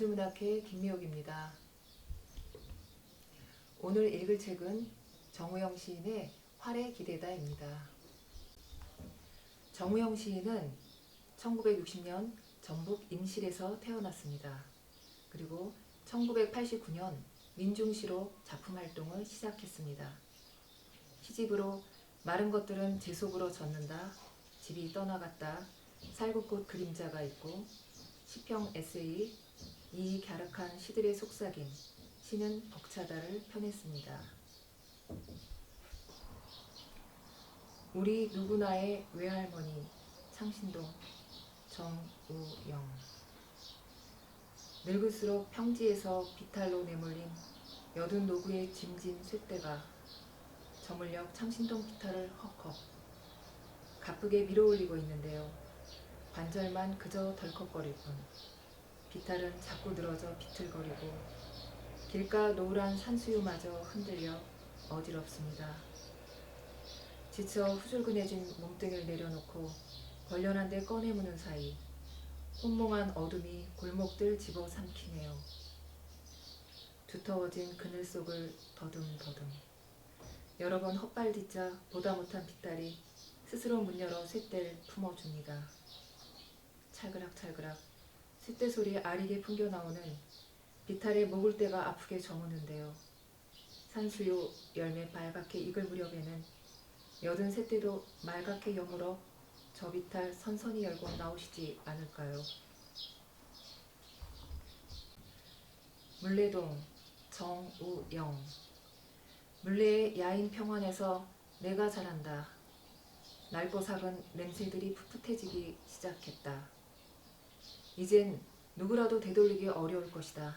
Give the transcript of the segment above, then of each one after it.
마술문학회 김미옥입니다. 오늘 읽을 책은 정우영 시인의 활의 기대다입니다. 정우영 시인은 1960년 전북 임실에서 태어났습니다. 그리고 1989년 민중시로 작품 활동을 시작했습니다. 시집으로 마른 것들은 제 속으로 젖는다, 집이 떠나갔다, 살구꽃 그림자가 있고 시평 에세이, 이 갸륵한 시들의 속삭임, 시는 벅차다를 펴냈습니다. 우리 누구나의 외할머니 창신동 정우영 늙을수록 평지에서 비탈로 내몰린 여든 노구의 짐진 쇳대가 저물녘 창신동 비탈을 헉헉 가쁘게 밀어올리고 있는데요. 관절만 그저 덜컥거릴 뿐 비탈은 자꾸 늘어져 비틀거리고 길가 노란 산수유마저 흔들려 어지럽습니다. 지쳐 후줄근해진 몸뚱이를 내려놓고 걸련한 데 꺼내무는 사이 혼몽한 어둠이 골목들 집어삼키네요. 두터워진 그늘 속을 더듬더듬 여러 번 헛발 딛자 보다 못한 빗달이 스스로 문 열어 쇳대를 품어줍니다. 찰그락찰그락 쇳대 소리 아리게 풍겨 나오는 비탈의 목을대가 아프게 저무는데요. 산수유 열매 빨갛게 익을 무렵에는 여든 쇳대도 말갛게 여물어 저 비탈 선선히 열고 나오시지 않을까요? 물레동 정우영 물레의 야인 평원에서 내가 잘한다. 날보삭은 냄새들이 풋풋해지기 시작했다. 이젠 누구라도 되돌리기 어려울 것이다.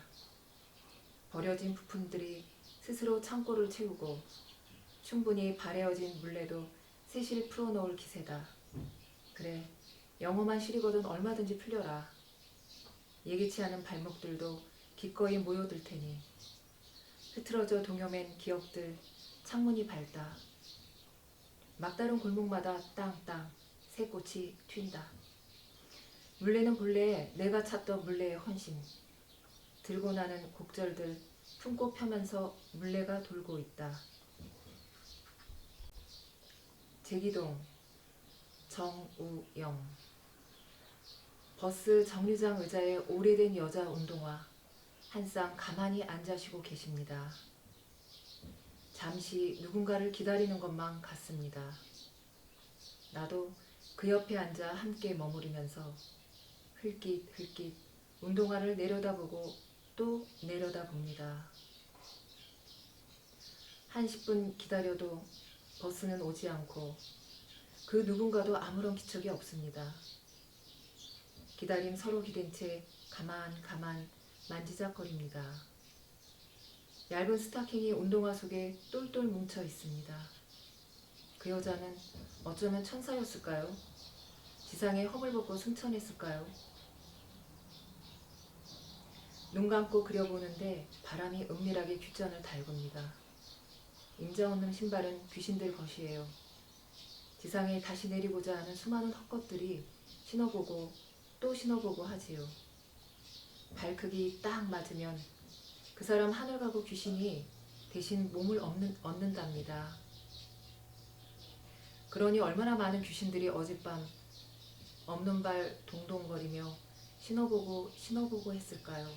버려진 부품들이 스스로 창고를 채우고 충분히 발해어진 물레도 새실 풀어놓을 기세다. 그래, 영어만 시리거든 얼마든지 풀려라. 예기치 않은 발목들도 기꺼이 모여들 테니 흐트러져 동여맨 기억들 창문이 밝다. 막다른 골목마다 땅땅 새꽃이 튄다. 물레는 본래 내가 찾던 물레의 헌신. 들고 나는 곡절들 품고 펴면서 물레가 돌고 있다. 제기동 정우영 버스 정류장 의자에 오래된 여자 운동화 한 쌍 가만히 앉아 쉬고 계십니다. 잠시 누군가를 기다리는 것만 같습니다. 나도 그 옆에 앉아 함께 머무르면서 흘깃 흘깃 운동화를 내려다보고 또 내려다봅니다. 한 10분 기다려도 버스는 오지 않고 그 누군가도 아무런 기척이 없습니다. 기다림 서로 기댄 채 가만 가만 만지작거립니다. 얇은 스타킹이 운동화 속에 똘똘 뭉쳐 있습니다. 그 여자는 어쩌면 천사였을까요? 지상에 허물 벗고 승천했을까요? 눈 감고 그려보는데 바람이 은밀하게 귓전을 달굽니다. 임자 없는 신발은 귀신들 것이에요. 지상에 다시 내리고자 하는 수많은 헛것들이 신어보고 또 신어보고 하지요. 발 크기 딱 맞으면 그 사람 하늘 가고 귀신이 대신 몸을 얻는, 얻는답니다. 그러니 얼마나 많은 귀신들이 어젯밤 없는 발 동동거리며 신어보고 신어보고 했을까요?